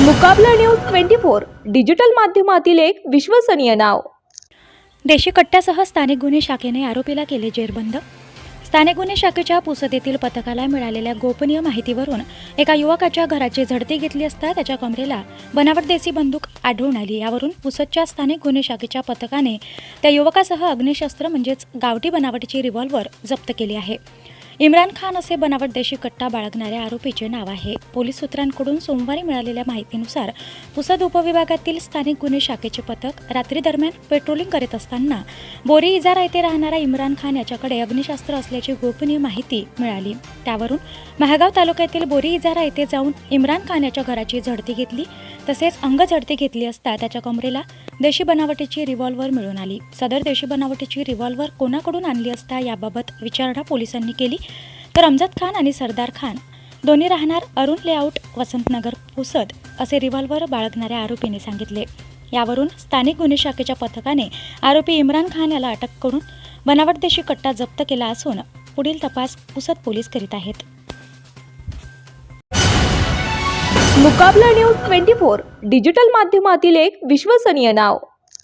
Mukabla news twenty four digital माध्यमातील एक विश्वसनीय नाव. देशी कट्ट्यासह स्थानिक गुन्हे शाखेने आरोपीला केले जेरबंद. स्थानिक गुन्हे शाखेच्या पुसद येथील पथकाला मिळालेल्या गोपनीय माहितीवरून एका युवकाच्या घराची झडती घेतली असता त्याच्या कमरेला बनावट देसी बंदूक आढळून आली. यावरून पुसदच्या स्थानिक गुन्हे शाखेच्या पथकाने त्या युवकासह अग्निशस्त्र म्हणजेच गावठी बनावटीची रिव्हॉल्वर जप्त केली आहे. इम्रान खान असे बनावट देशी कट्टा बाळगणाऱ्या आरोपीचे नाव आहे. पोलीस सूत्रांकडून सोमवारी मिळालेल्या माहितीनुसार पुसद उपविभागातील स्थानिक गुन्हे शाखेचे पथक रात्री दरम्यान पेट्रोलिंग करीत असताना बोरी इजारा येथे राहणारा इम्रान खान याच्याकडे अग्निशास्त्र असल्याची गोपनीय माहिती मिळाली. त्यावरून महागाव तालुक्यातील बोरी इजारा येथे जाऊन इम्रान खान याच्या घराची झडती घेतली तसेच अंग झडती घेतली असता त्याच्या कमरेला देशी बनावटीची रिव्हॉल्वर मिळून आली. सदर देशी बनावटीची रिव्हॉल्वर कोणाकडून आणली असता याबाबत विचारणा पोलिसांनी केली तर अमजद खान आणि सरदार खान दोन्ही राहणार अरुण लेआउट वसंतनगर पुसद असे रिव्हॉल्वर बाळगणाऱ्या आरोपीने सांगितले. यावरून स्थानिक गुन्हे शाखेच्या पथकाने आरोपी इम्रान खान याला अटक करून बनावट देशी कट्टा जप्त केला असून पुढील तपास पुसद पोलीस करीत आहेत. Mukabla news twenty four digital माध्यमातील एक विश्वसनीय नाव.